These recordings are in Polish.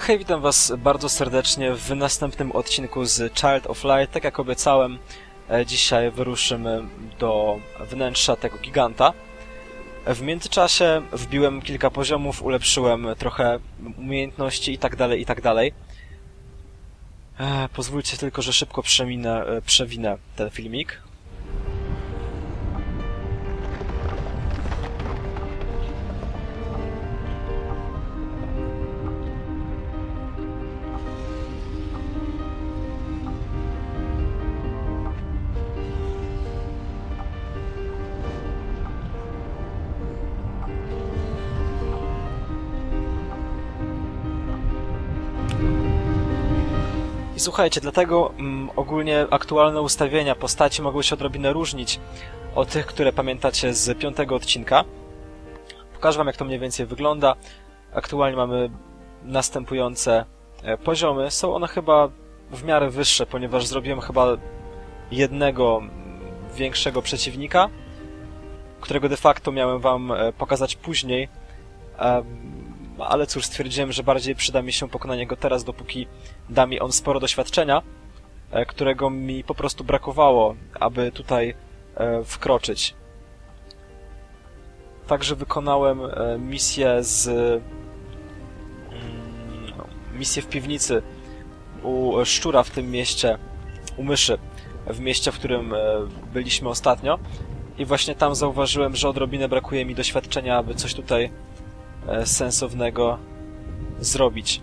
Hej, witam was bardzo serdecznie w następnym odcinku z Child of Light. Tak jak obiecałem, e, dzisiaj wyruszymy do wnętrza tego giganta. W międzyczasie wbiłem kilka poziomów, ulepszyłem trochę umiejętności i tak dalej, i tak. E, Pozwólcie tylko, że szybko przeminę, e, przewinę ten filmik. Słuchajcie, dlatego mm, ogólnie aktualne ustawienia postaci mogły się odrobinę różnić od tych, które pamiętacie z piątego odcinka. Pokażę wam, jak to mniej więcej wygląda. Aktualnie mamy następujące e, poziomy. Są one chyba w miarę wyższe, ponieważ zrobiłem chyba jednego mm, większego przeciwnika, którego de facto miałem wam e, pokazać później. Ale cóż, stwierdziłem, że bardziej przyda mi się pokonanie go teraz, dopóki da mi on sporo doświadczenia, e, którego mi po prostu brakowało, aby tutaj e, wkroczyć. Także wykonałem e, misję z mm, misję w piwnicy u szczura w tym mieście, u myszy, w mieście, w którym byliśmy ostatnio. I właśnie tam zauważyłem, że odrobinę brakuje mi doświadczenia, aby coś tutaj sensownego zrobić.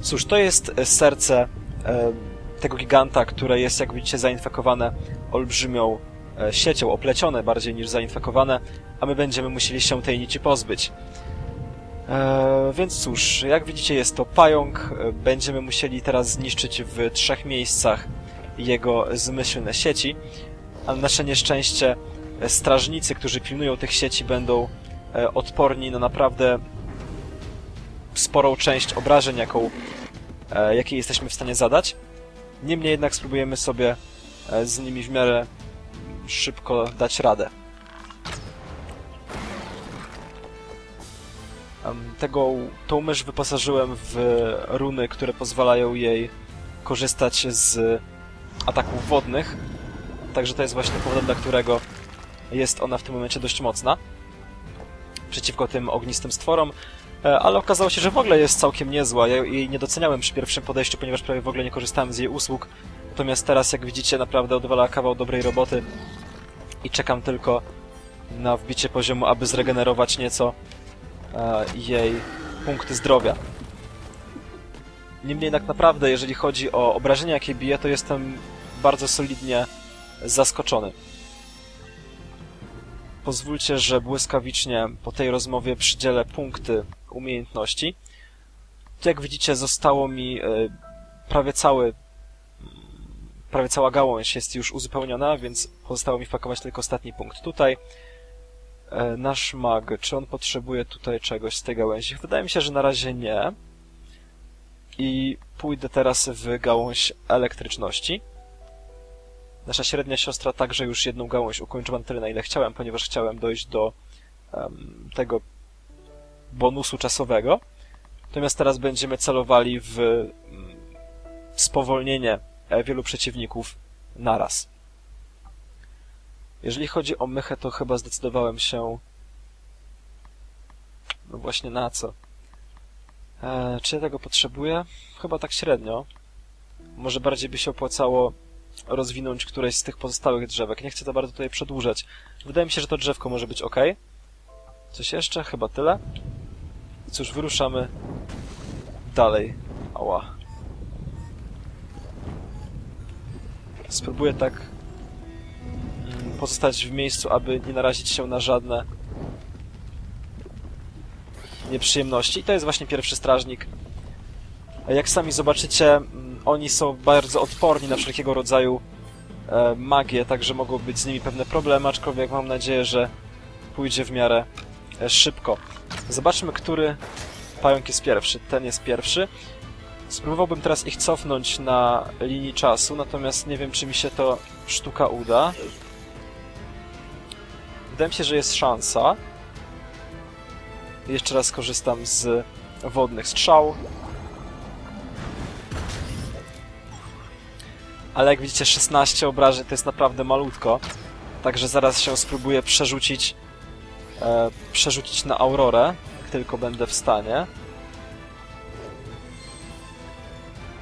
Cóż, to jest e, serce e, tego giganta, które jest, jak widzicie, zainfekowane olbrzymią e, siecią, oplecione bardziej niż zainfekowane, a my będziemy musieli się tej nici pozbyć. E, więc cóż, jak widzicie, jest to pająk. E, Będziemy musieli teraz zniszczyć w trzech miejscach jego zmyślne sieci, a na nasze nieszczęście e, strażnicy, którzy pilnują tych sieci, będą e, odporni na naprawdę sporą część obrażeń, jaką, e, jakie jesteśmy w stanie zadać. Niemniej jednak spróbujemy sobie e, z nimi w miarę szybko dać radę. Tego, tą mysz wyposażyłem w runy, które pozwalają jej korzystać z ataków wodnych. Także to jest właśnie powodem, dla którego jest ona w tym momencie dość mocna. Przeciwko tym ognistym stworom. E, Ale okazało się, że w ogóle jest całkiem niezła. Ja jej nie doceniałem przy pierwszym podejściu, ponieważ prawie w ogóle nie korzystałem z jej usług. Natomiast teraz, jak widzicie, naprawdę odwala kawał dobrej roboty. I czekam tylko na wbicie poziomu, aby zregenerować nieco e, jej punkty zdrowia. Niemniej jednak naprawdę, jeżeli chodzi o obrażenia, jakie bije, to jestem bardzo solidnie zaskoczony. Pozwólcie, że błyskawicznie po tej rozmowie przydzielę punkty umiejętności. Tu jak widzicie zostało mi e, prawie cały prawie cała gałąź jest już uzupełniona, więc pozostało mi wpakować tylko ostatni punkt. Tutaj e, nasz mag, czy on potrzebuje tutaj czegoś z tej gałęzi? Wydaje mi się, że na razie nie. I pójdę teraz w gałąź elektryczności. Nasza średnia siostra także już jedną gałąź ukończyła na tyle, na ile chciałem, ponieważ chciałem dojść do em, tego bonusu czasowego. Natomiast teraz będziemy celowali w mm, spowolnienie e, wielu przeciwników naraz. Jeżeli chodzi o mychę, to chyba zdecydowałem się no właśnie na co. E, czy ja tego potrzebuję? Chyba tak średnio. Może bardziej by się opłacało rozwinąć któreś z tych pozostałych drzewek. Nie chcę to bardzo tutaj przedłużać. Wydaje mi się, że to drzewko może być ok. Coś jeszcze? Chyba tyle. Cóż, wyruszamy dalej. Ała. Spróbuję tak mm, pozostać w miejscu, aby nie narazić się na żadne nieprzyjemności. I to jest właśnie pierwszy strażnik. Jak sami zobaczycie, mm, oni są bardzo odporni na wszelkiego rodzaju e, magię, także mogą być z nimi pewne problemy, aczkolwiek mam nadzieję, że pójdzie w miarę e, szybko. Zobaczmy, który pająk jest pierwszy. Ten jest pierwszy. Spróbowałbym teraz ich cofnąć na linii czasu, natomiast nie wiem, czy mi się to sztuka uda. Wydaje mi się, że jest szansa. Jeszcze raz korzystam z wodnych strzał. Ale jak widzicie 16 obrażeń to jest naprawdę malutko. Także zaraz się spróbuję przerzucić e, przerzucić na Aurorę, jak tylko będę w stanie.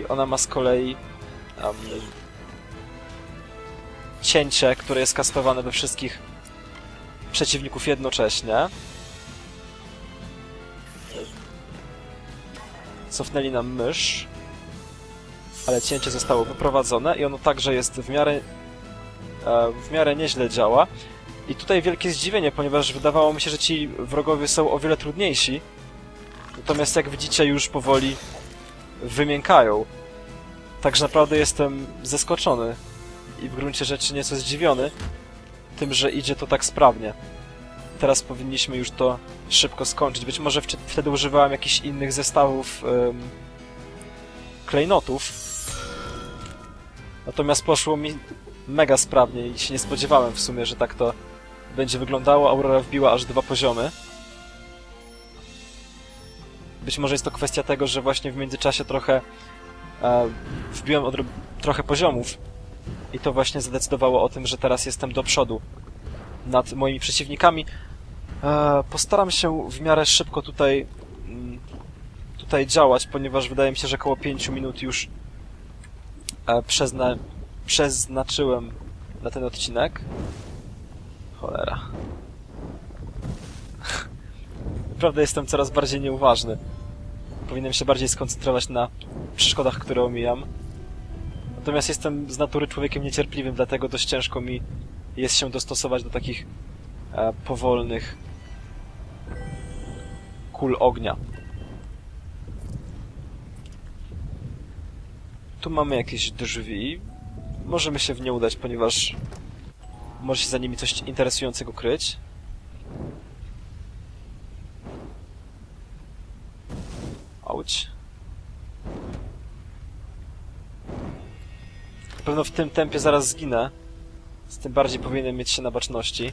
I ona ma z kolei em, cięcie, które jest kastowane we wszystkich przeciwników jednocześnie. Cofnęli nam mysz, ale cięcie zostało wyprowadzone i ono także jest w miarę e, w miarę nieźle działa. I tutaj wielkie zdziwienie, ponieważ wydawało mi się, że ci wrogowie są o wiele trudniejsi. Natomiast jak widzicie już powoli wymiękają. Także naprawdę jestem zaskoczony i w gruncie rzeczy nieco zdziwiony tym, że idzie to tak sprawnie. Teraz powinniśmy już to szybko skończyć. Być może wtedy używałem jakichś innych zestawów em, klejnotów. Natomiast poszło mi mega sprawnie i się nie spodziewałem w sumie, że tak to będzie wyglądało. Aurora wbiła aż dwa poziomy. Być może jest to kwestia tego, że właśnie w międzyczasie trochę e, wbiłem trochę poziomów i to właśnie zadecydowało o tym, że teraz jestem do przodu nad moimi przeciwnikami. E, postaram się w miarę szybko tutaj mm, tutaj działać, ponieważ wydaje mi się, że około 5 minut już przezna przeznaczyłem na ten odcinek. Cholera. Naprawdę jestem coraz bardziej nieuważny. Powinienem się bardziej skoncentrować na przeszkodach, które omijam. Natomiast jestem z natury człowiekiem niecierpliwym, dlatego dość ciężko mi jest się dostosować do takich e, powolnych kul ognia. Tu mamy jakieś drzwi. Możemy się w nie udać, ponieważ może się za nimi coś interesującego kryć. Auć. Na pewno w tym tempie zaraz zginę. Z tym bardziej powinienem mieć się na baczności.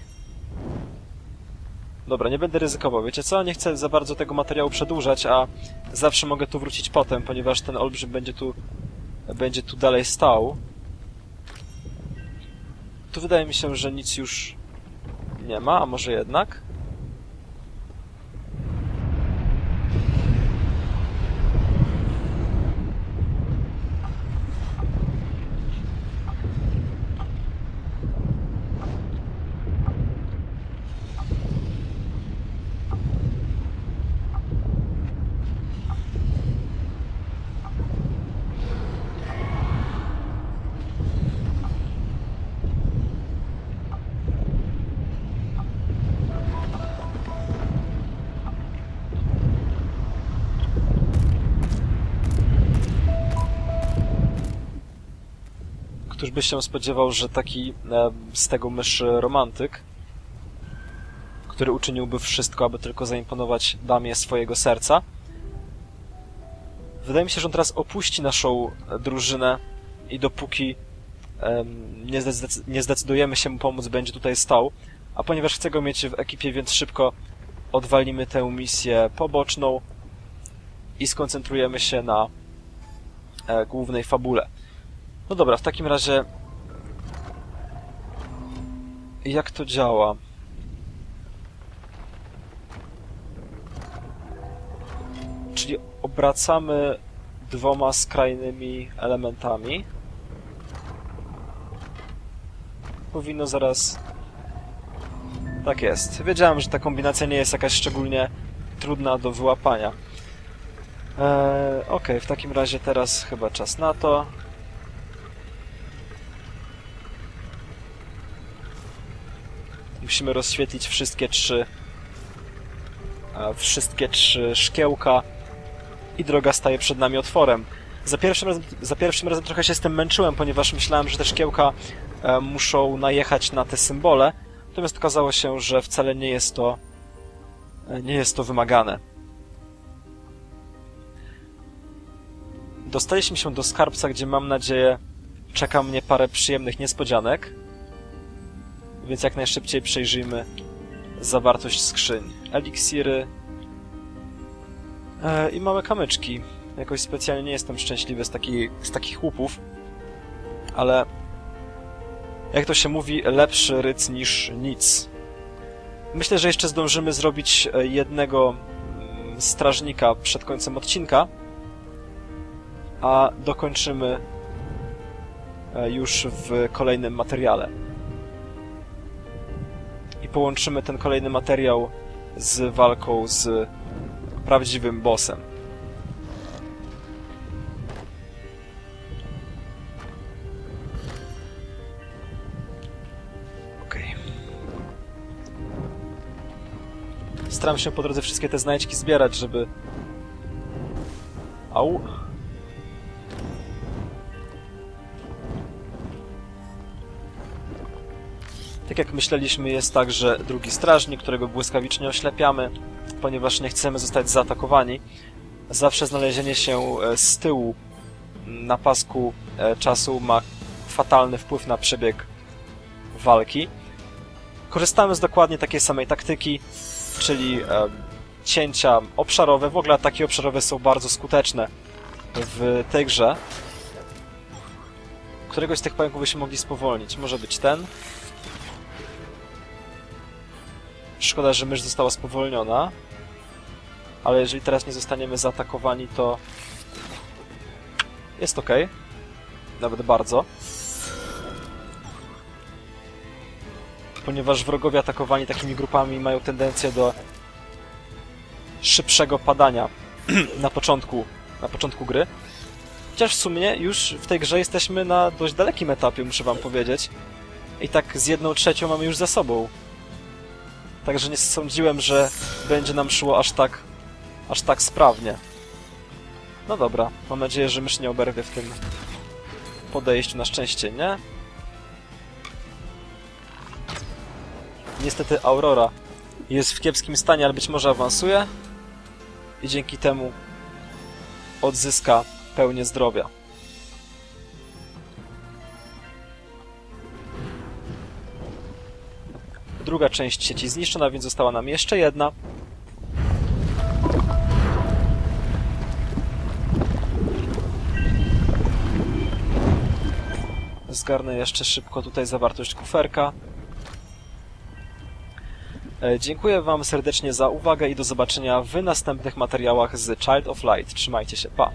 Dobra, nie będę ryzykował. Wiecie co? Nie chcę za bardzo tego materiału przedłużać, a zawsze mogę tu wrócić potem, ponieważ ten olbrzym będzie tu będzie tu dalej stał. Tu wydaje mi się, że nic już nie ma, a może jednak? Któż by się spodziewał, że taki e, z tego myszy romantyk, który uczyniłby wszystko, aby tylko zaimponować damie swojego serca, wydaje mi się, że on teraz opuści naszą drużynę i dopóki nie, nie zdecydujemy się mu pomóc, będzie tutaj stał. A ponieważ chcę go mieć w ekipie, więc szybko odwalimy tę misję poboczną i skoncentrujemy się na e, głównej fabule. No dobra, w takim razie... Jak to działa? Czyli obracamy dwoma skrajnymi elementami. Powinno zaraz... Tak jest. Wiedziałem, że ta kombinacja nie jest jakaś szczególnie trudna do wyłapania. Eee, Okej, w takim razie teraz chyba czas na to. Musimy rozświetlić wszystkie trzy wszystkie trzy szkiełka i droga staje przed nami otworem. Za pierwszym razem, za pierwszym razem trochę się z tym męczyłem, ponieważ myślałem, że te szkiełka e, muszą najechać na te symbole, natomiast okazało się, że wcale nie jest to e, nie jest to wymagane. Dostaliśmy się do skarbca, gdzie mam nadzieję czeka mnie parę przyjemnych niespodzianek więc jak najszybciej przejrzyjmy zawartość skrzyń. Eliksiry e, i małe kamyczki. Jakoś specjalnie nie jestem szczęśliwy z, taki, z takich łupów. ale jak to się mówi, lepszy ryc niż nic. Myślę, że jeszcze zdążymy zrobić e, jednego mm, strażnika przed końcem odcinka, a dokończymy e, już w kolejnym materiale. I połączymy ten kolejny materiał z walką z prawdziwym bossem. Staram się po drodze wszystkie te znajdźki zbierać, żeby... Au. Tak jak myśleliśmy, jest tak, że drugi strażnik, którego błyskawicznie oślepiamy, ponieważ nie chcemy zostać zaatakowani, zawsze znalezienie się e, z tyłu na pasku e, czasu ma fatalny wpływ na przebieg walki. Korzystamy z dokładnie takiej samej taktyki, czyli e, cięcia obszarowe. W ogóle ataki obszarowe są bardzo skuteczne w tej grze. Któregoś z tych pająków byśmy mogli spowolnić. Może być ten. Szkoda, że mysz została spowolniona. Ale jeżeli teraz nie zostaniemy zaatakowani, to jest ok. Nawet bardzo. Ponieważ wrogowie atakowani takimi grupami mają tendencję do szybszego padania na początku, na początku gry. Chociaż w sumie już w tej grze jesteśmy na dość dalekim etapie, muszę wam powiedzieć. I tak z jedną trzecią mamy już za sobą. Także nie sądziłem, że będzie nam szło aż tak, aż tak sprawnie. No dobra, mam nadzieję, że mysz nie oberwie w tym podejściu. Na szczęście nie. Niestety Aurora jest w kiepskim stanie, ale być może awansuje i dzięki temu odzyska pełnię zdrowia. Druga część sieci zniszczona, więc została nam jeszcze jedna. Zgarnę jeszcze szybko tutaj zawartość kuferka. E, Dziękuję Wam serdecznie za uwagę i do zobaczenia w następnych materiałach z Child of Light. Trzymajcie się, pa!